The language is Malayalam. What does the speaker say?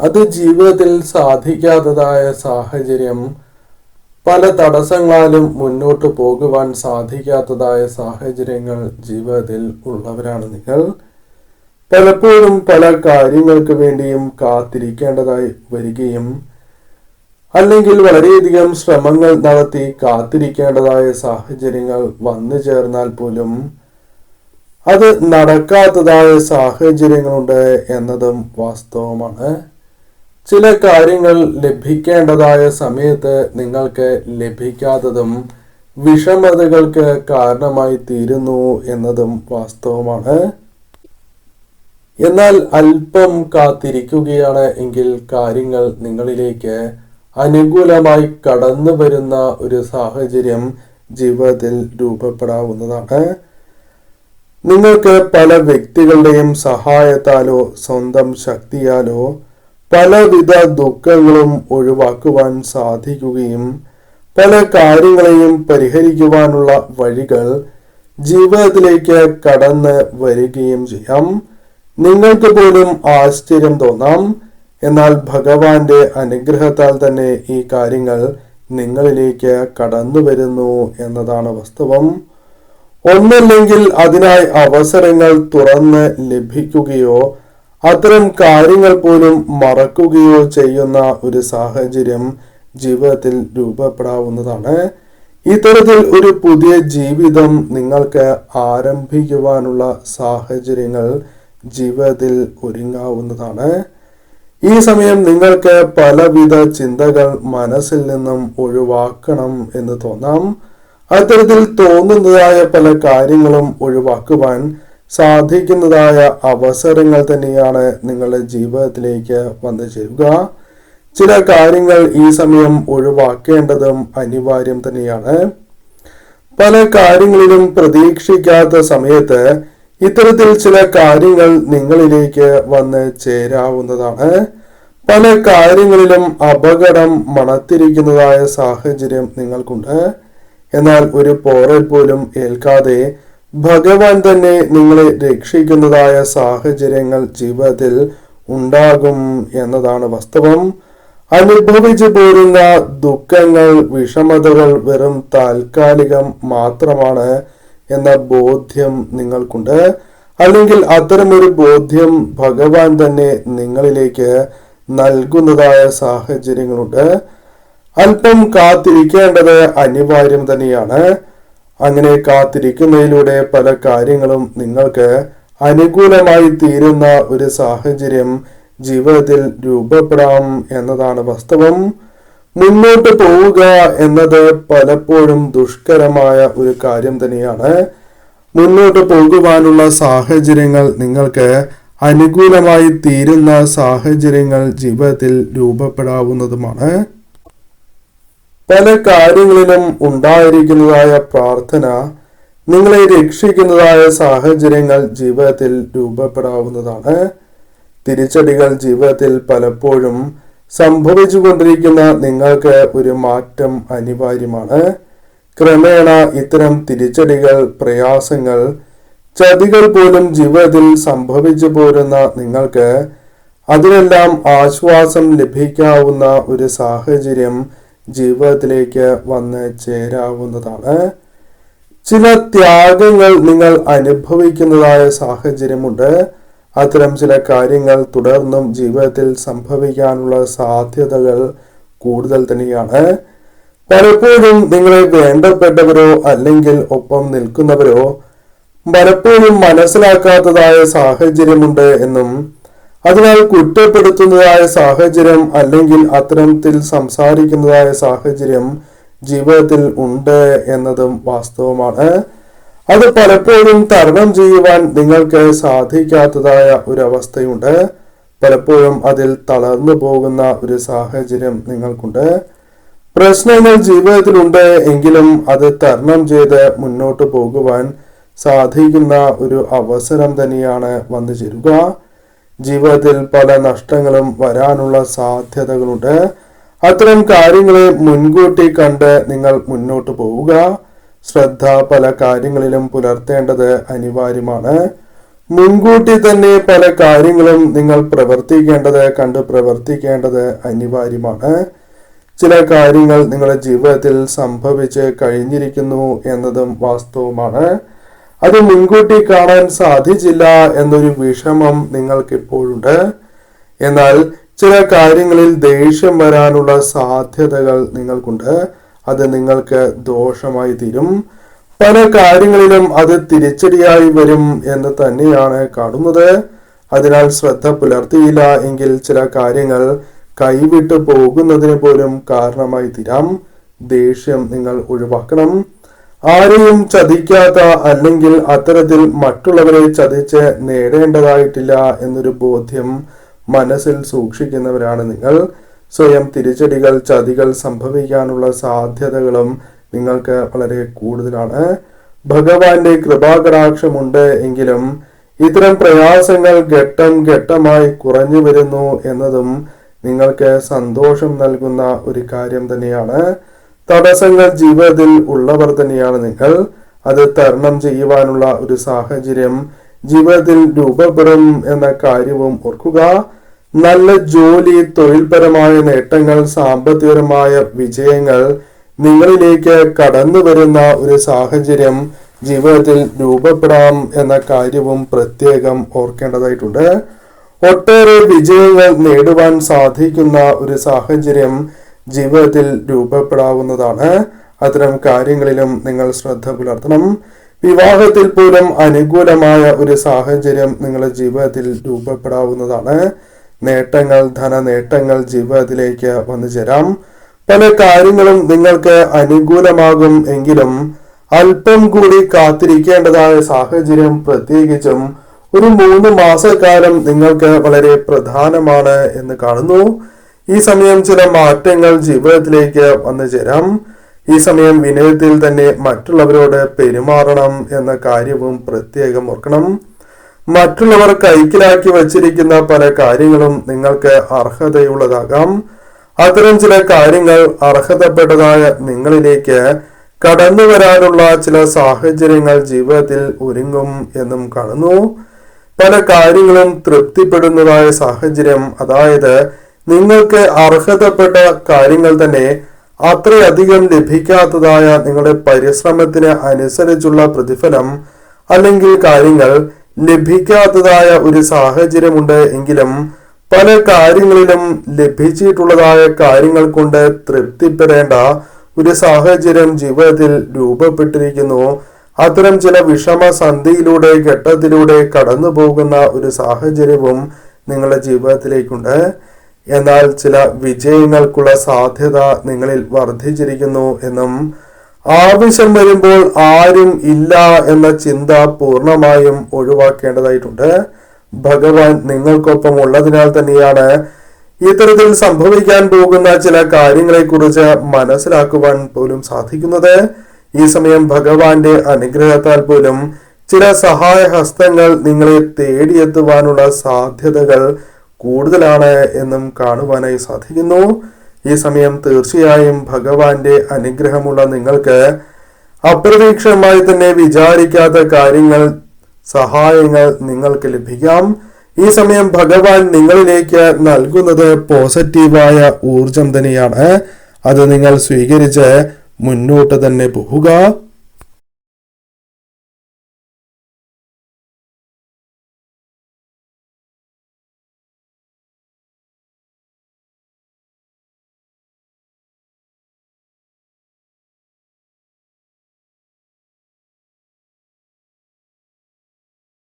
അത് ജീവിതത്തിൽ സാധിക്കാത്തതായ സാഹചര്യം പല തടസ്സങ്ങളാലും മുന്നോട്ട് പോകുവാൻ സാധിക്കാത്തതായ സാഹചര്യങ്ങൾ ജീവിതത്തിൽ ഉള്ളവരാണ് നിങ്ങൾ. പലപ്പോഴും പല കാര്യങ്ങൾക്ക് വേണ്ടിയും കാത്തിരിക്കേണ്ടതായി വരികയും അല്ലെങ്കിൽ വളരെയധികം ശ്രമങ്ങൾ നടത്തി കാത്തിരിക്കേണ്ടതായ സാഹചര്യങ്ങൾ വന്നു ചേർന്നാൽ പോലും അത് നടക്കാത്തതായ സാഹചര്യങ്ങളുണ്ട് എന്നതും വാസ്തവമാണ്. ചില കാര്യങ്ങൾ ലഭിക്കേണ്ടതായ സമയത്ത് നിങ്ങൾക്ക് ലഭിക്കാത്തതും വിഷമതകൾക്ക് കാരണമായി തീരുന്നു എന്നതും വാസ്തവമാണ്. എന്നാൽ അല്പം കാത്തിരിക്കുകയാണ് എങ്കിൽ കാര്യങ്ങൾ നിങ്ങളിലേക്ക് അനുകൂലമായി കടന്നു വരുന്ന ഒരു സാഹചര്യം ജീവിതത്തിൽ രൂപപ്പെടാവുന്നതാണ്. നിങ്ങൾക്ക് പല വ്യക്തികളുടെയും സഹായത്താലോ സ്വന്തം ശക്തിയാലോ പലവിധ ദുഃഖങ്ങളും ഒഴിവാക്കുവാൻ സാധിക്കുകയും പല കാര്യങ്ങളെയും പരിഹരിക്കുവാനുള്ള വഴികൾ ജീവിതത്തിലേക്ക് കടന്ന് വരികയും ചെയ്യാം. നിങ്ങൾക്ക് പോലും ആശ്ചര്യം തോന്നാം. എന്നാൽ ഭഗവാന്റെ അനുഗ്രഹത്താൽ തന്നെ ഈ കാര്യങ്ങൾ നിങ്ങളിലേക്ക് കടന്നു വരുന്നു എന്നതാണ് വാസ്തവം. ഒന്നല്ലെങ്കിൽ അതിനായി അവസരങ്ങൾ തുറന്ന് ലഭിക്കുകയോ അത്തരം കാര്യങ്ങൾ പോലും മറക്കുകയോ ചെയ്യുന്ന ഒരു സാഹചര്യം ജീവിതത്തിൽ രൂപപ്പെടാവുന്നതാണ്. ഇത്തരത്തിൽ ഒരു പുതിയ ജീവിതം നിങ്ങൾക്ക് ആരംഭിക്കുവാനുള്ള സാഹചര്യങ്ങൾ ജീവിതത്തിൽ ഒരുങ്ങാവുന്നതാണ്. ഈ സമയം നിങ്ങൾക്ക് പലവിധ ചിന്തകൾ മനസ്സിൽ നിന്നും ഒഴിവാക്കണം എന്ന് തോന്നാം. അത്തരത്തിൽ തോന്നുന്നതായ പല കാര്യങ്ങളും ഒഴിവാക്കുവാൻ സാധിക്കുന്നതായ അവസരങ്ങൾ തന്നെയാണ് നിങ്ങളുടെ ജീവിതത്തിലേക്ക് വന്നു ചേരുക. ചില കാര്യങ്ങൾ ഈ സമയം ഒഴിവാക്കേണ്ടതും അനിവാര്യം തന്നെയാണ്. പല കാര്യങ്ങളിലും പ്രതീക്ഷിക്കാത്ത സമയത്ത് ഇത്തരത്തിൽ ചില കാര്യങ്ങൾ നിങ്ങളിലേക്ക് വന്ന് ചേരാവുന്നതാണ്. പല കാര്യങ്ങളിലും അപകടം മണത്തിരിക്കുന്നതായ സാഹചര്യം നിങ്ങൾക്കുണ്ട്. എന്നാൽ ഒരു പോറൽ പോലും ഏൽക്കാതെ ഭഗവാൻ തന്നെ നിങ്ങളെ രക്ഷിക്കുന്നതായ സാഹചര്യങ്ങൾ ജീവിതത്തിൽ ഉണ്ടാകും എന്നതാണ് വാസ്തവം. അനുഭവിച്ചു പോരുന്ന ദുഃഖങ്ങൾ വിഷമതകൾ വെറും താൽക്കാലികം മാത്രമാണ് എന്ന ബോധ്യം നിങ്ങൾക്കുണ്ട്. അല്ലെങ്കിൽ അത്തരമൊരു ബോധ്യം ഭഗവാൻ തന്നെ നിങ്ങളിലേക്ക് നൽകുന്നതായ സാഹചര്യങ്ങളുണ്ട്. അല്പം കാത്തിരിക്കേണ്ടത് അനിവാര്യം തന്നെയാണ്. അങ്ങനെ കാത്തിരിക്കുന്നതിലൂടെ പല കാര്യങ്ങളും നിങ്ങൾക്ക് അനുകൂലമായി തീരുന്ന ഒരു സാഹചര്യം ജീവിതത്തിൽ രൂപപ്പെടാം എന്നതാണ് വാസ്തവം. മുന്നോട്ട് പോവുക എന്നത് പലപ്പോഴും ദുഷ്കരമായ ഒരു കാര്യം തന്നെയാണ്. മുന്നോട്ട് പോകുവാനുള്ള സാഹചര്യങ്ങൾ നിങ്ങൾക്ക് അനുകൂലമായി തീരുന്ന സാഹചര്യങ്ങൾ ജീവിതത്തിൽ രൂപപ്പെടാവുന്നതുമാണ്. പല കാര്യങ്ങളിലും ഉണ്ടായിരിക്കുന്നതായ പ്രാർത്ഥന നിങ്ങളെ രക്ഷിക്കുന്നതായ സാഹചര്യങ്ങൾ ജീവിതത്തിൽ രൂപപ്പെടാവുന്നതാണ്. തിരിച്ചടികൾ ജീവിതത്തിൽ പലപ്പോഴും സംഭവിച്ചുകൊണ്ടിരിക്കുന്ന നിങ്ങൾക്ക് ഒരു മാറ്റം അനിവാര്യമാണ്. ക്രമേണ ഇത്തരം തിരിച്ചടികൾ പ്രയാസങ്ങൾ ചതികൾ പോലും ജീവിതത്തിൽ സംഭവിച്ചു പോരുന്ന നിങ്ങൾക്ക് അതിനെല്ലാം ആശ്വാസം ലഭിക്കാവുന്ന ഒരു സാഹചര്യം ജീവിതത്തിലേക്ക് വന്ന് ചേരാവുന്നതാണ്. ചില ത്യാഗങ്ങൾ നിങ്ങൾ അനുഭവിക്കുന്നതായ സാഹചര്യമുണ്ട്. അത്തരം ചില കാര്യങ്ങൾ തുടർന്നും ജീവിതത്തിൽ സംഭവിക്കാനുള്ള സാധ്യതകൾ കൂടുതൽ തന്നെയാണ്. പലപ്പോഴും നിങ്ങളെ വേണ്ടപ്പെട്ടവരോ അല്ലെങ്കിൽ ഒപ്പം നിൽക്കുന്നവരോ പലപ്പോഴും മനസ്സിലാക്കാത്തതായ സാഹചര്യമുണ്ട് എന്നും അതിനാൽ കുറ്റപ്പെടുത്തുന്നതായ സാഹചര്യം അല്ലെങ്കിൽ അത്തരത്തിൽ സംസാരിക്കുന്നതായ സാഹചര്യം ജീവിതത്തിൽ ഉണ്ട് എന്നതും വാസ്തവമാണ്. അത് പലപ്പോഴും തരണം ചെയ്യുവാൻ നിങ്ങൾക്ക് സാധിക്കാത്തതായ ഒരു അവസ്ഥയുണ്ട് പലപ്പോഴും അതിൽ തളർന്നു പോകുന്ന ഒരു സാഹചര്യം നിങ്ങൾക്കുണ്ട്. പ്രശ്നങ്ങൾ ജീവിതത്തിലുണ്ട് എങ്കിലും അത് തരണം ചെയ്ത് മുന്നോട്ട് പോകുവാൻ സാധിക്കുന്ന ഒരു അവസരം തന്നെയാണ് വന്നു ചേരുക ജീവിതത്തിൽ പല നഷ്ടങ്ങളും വരാനുള്ള സാധ്യതകളുണ്ട്. അത്തരം കാര്യങ്ങളെ മുൻകൂട്ടി കണ്ട് നിങ്ങൾ മുന്നോട്ട് പോവുക. ശ്രദ്ധ പല കാര്യങ്ങളിലും പുലർത്തേണ്ടത് അനിവാര്യമാണ്. മുൻകൂട്ടി തന്നെ പല കാര്യങ്ങളും നിങ്ങൾ പ്രവർത്തിക്കേണ്ടത് കണ്ട് പ്രവർത്തിക്കേണ്ടത് അനിവാര്യമാണ്. ചില കാര്യങ്ങൾ നിങ്ങളുടെ ജീവിതത്തിൽ സംഭവിച്ച് കഴിഞ്ഞിരിക്കുന്നു എന്നതും വാസ്തവമാണ്. അത് മുൻകൂട്ടി കാണാൻ സാധിച്ചില്ല എന്നൊരു വിഷമം നിങ്ങൾക്കിപ്പോഴുണ്ട്. എന്നാൽ ചില കാര്യങ്ങളിൽ ദേഷ്യം വരാനുള്ള സാധ്യതകൾ നിങ്ങൾക്കുണ്ട്. അത് നിങ്ങൾക്ക് ദോഷമായി തീരും. പല കാര്യങ്ങളിലും അത് തിരിച്ചടിയായി വരും എന്ന് തന്നെയാണ് കാണുന്നത്. അതിനാൽ ശ്രദ്ധ പുലർത്തിയില്ല എങ്കിൽ ചില കാര്യങ്ങൾ കൈവിട്ടു പോകുന്നതിന് പോലും കാരണമായി തീരാം. ദേഷ്യം നിങ്ങൾ ഒഴിവാക്കണം. ആരെയും ചതിക്കാത്ത അല്ലെങ്കിൽ അത്തരത്തിൽ മറ്റുള്ളവരെ ചതിച്ച് നേടേണ്ടതായിട്ടില്ല എന്നൊരു ബോധ്യം മനസ്സിൽ സൂക്ഷിക്കുന്നവരാണ് നിങ്ങൾ. സ്വയം തിരിച്ചടികൾ ചതികൾ സംഭവിക്കാനുള്ള സാധ്യതകളും നിങ്ങൾക്ക് വളരെ കൂടുതലാണ്. ഭഗവാന്റെ കൃപാകടാക്ഷമുണ്ട് എങ്കിലും ഇത്തരം പ്രയാസങ്ങൾ ഘട്ടം ഘട്ടമായി കുറഞ്ഞു വരുന്നു എന്നതും നിങ്ങൾക്ക് സന്തോഷം നൽകുന്ന ഒരു കാര്യം തന്നെയാണ്. തടസ്സങ്ങൾ ജീവിതത്തിൽ ഉള്ളവർ തന്നെയാണ് നിങ്ങൾ. അത് തരണം ചെയ്യുവാനുള്ള ഒരു സാഹചര്യം ജീവിതത്തിൽ രൂപപ്പെടും എന്ന കാര്യവും ഓർക്കുക. നല്ല ജോലി തൊഴിൽപരമായ നേട്ടങ്ങൾ സാമ്പത്തികപരമായ വിജയങ്ങൾ നിങ്ങളിലേക്ക് കടന്നു വരുന്ന ഒരു സാഹചര്യം ജീവിതത്തിൽ രൂപപ്പെടാം എന്ന കാര്യവും പ്രത്യേകം ഓർക്കേണ്ടതായിട്ടുണ്ട്. ഒട്ടേറെ വിജയങ്ങൾ നേടുവാൻ സാധിക്കുന്ന ഒരു സാഹചര്യം ജീവിതത്തിൽ രൂപപ്പെടാവുന്നതാണ്. അത്തരം കാര്യങ്ങളിലും നിങ്ങൾ ശ്രദ്ധ പുലർത്തണം. വിവാഹത്തിൽ പോലും അനുകൂലമായ ഒരു സാഹചര്യം നിങ്ങളുടെ ജീവിതത്തിൽ രൂപപ്പെടാവുന്നതാണ്. നേട്ടങ്ങൾ ധന നേട്ടങ്ങൾ ജീവിതത്തിലേക്ക് വന്നു ചേരാം പല കാര്യങ്ങളും നിങ്ങൾക്ക് അനുകൂലമാകും എങ്കിലും അല്പം കൂടി കാത്തിരിക്കേണ്ടതായ സാഹചര്യം പ്രത്യേകിച്ചും ഒരു മൂന്ന് മാസക്കാലം നിങ്ങൾക്ക് വളരെ പ്രധാനമാണ് എന്ന് കാണുന്നു. ഈ സമയം ചില മാറ്റങ്ങൾ ജീവിതത്തിലേക്ക് വന്നു ചേരാം. ഈ സമയം വിനയത്തിൽ തന്നെ മറ്റുള്ളവരോട് പെരുമാറണം എന്ന കാര്യവും പ്രത്യേകം ഓർക്കണം. മറ്റുള്ളവർ കൈക്കലാക്കി വച്ചിരിക്കുന്ന പല കാര്യങ്ങളും നിങ്ങൾക്ക് അർഹതയുള്ളതാകാം. അത്തരം ചില കാര്യങ്ങൾ അർഹതപ്പെട്ടതായ നിങ്ങളിലേക്ക് കടന്നു വരാനുള്ള ചില സാഹചര്യങ്ങൾ ജീവിതത്തിൽ ഒരുങ്ങും എന്നും കാണുന്നു. പല കാര്യങ്ങളും തൃപ്തിപ്പെടുന്നതായ സാഹചര്യം അതായത് നിങ്ങൾക്ക് അർഹതപ്പെട്ട കാര്യങ്ങൾ തന്നെ അത്രയധികം ലഭിക്കാത്തതായ നിങ്ങളുടെ പരിശ്രമത്തിന് അനുസരിച്ചുള്ള പ്രതിഫലം അല്ലെങ്കിൽ കാര്യങ്ങൾ ലഭിക്കാത്തതായ ഒരു സാഹചര്യമുണ്ട് എങ്കിലും പല കാര്യങ്ങളിലും ലഭിച്ചിട്ടുള്ളതായ കാര്യങ്ങൾ കൊണ്ട് തൃപ്തിപ്പെടേണ്ട ഒരു സാഹചര്യം ജീവിതത്തിൽ രൂപപ്പെട്ടിരിക്കുന്നു. അത്തരം ചില വിഷമ സന്ധിയിലൂടെ ഘട്ടത്തിലൂടെ കടന്നു പോകുന്ന ഒരു സാഹചര്യവും നിങ്ങളുടെ ജീവിതത്തിലേക്കുണ്ട്. എന്നാൽ ചില വിജയങ്ങൾക്കുള്ള സാധ്യത നിങ്ങളിൽ വർദ്ധിച്ചിരിക്കുന്നു എന്നും ആവശ്യം വരുമ്പോൾ ആരും ഇല്ല എന്ന ചിന്ത പൂർണമായും ഒഴിവാക്കേണ്ടതായിട്ടുണ്ട്. ഭഗവാൻ നിങ്ങൾക്കൊപ്പം ഉള്ളതിനാൽ തന്നെയാണ് ഇത്തരത്തിൽ സംഭവിക്കാൻ പോകുന്ന ചില കാര്യങ്ങളെക്കുറിച്ച് മനസ്സിലാക്കുവാൻ പോലും സാധിക്കുന്നത്. ഈ സമയം ഭഗവാന്റെ അനുഗ്രഹത്താൽ പോലും ചില സഹായ ഹസ്തങ്ങൾ നിങ്ങളെ തേടിയെത്തുവാനുള്ള സാധ്യതകൾ കൂടുതലാണ് എന്നും കാണുവാനായി സാധിക്കുന്നു. ഈ സമയം തീർച്ചയായും ഭഗവാന്റെ അനുഗ്രഹമുള്ള നിങ്ങൾക്ക് അപ്രതീക്ഷിതമായി തന്നെ വിചാരിക്കാത്ത കാര്യങ്ങൾ സഹായങ്ങൾ നിങ്ങൾക്ക് ലഭിക്കാം. ഈ സമയം ഭഗവാൻ നിങ്ങളിലേക്ക് നൽകുന്നത് പോസിറ്റീവായ ഊർജം തന്നെയാണ്. അത് നിങ്ങൾ സ്വീകരിച്ച് മുന്നോട്ട് തന്നെ പോവുക.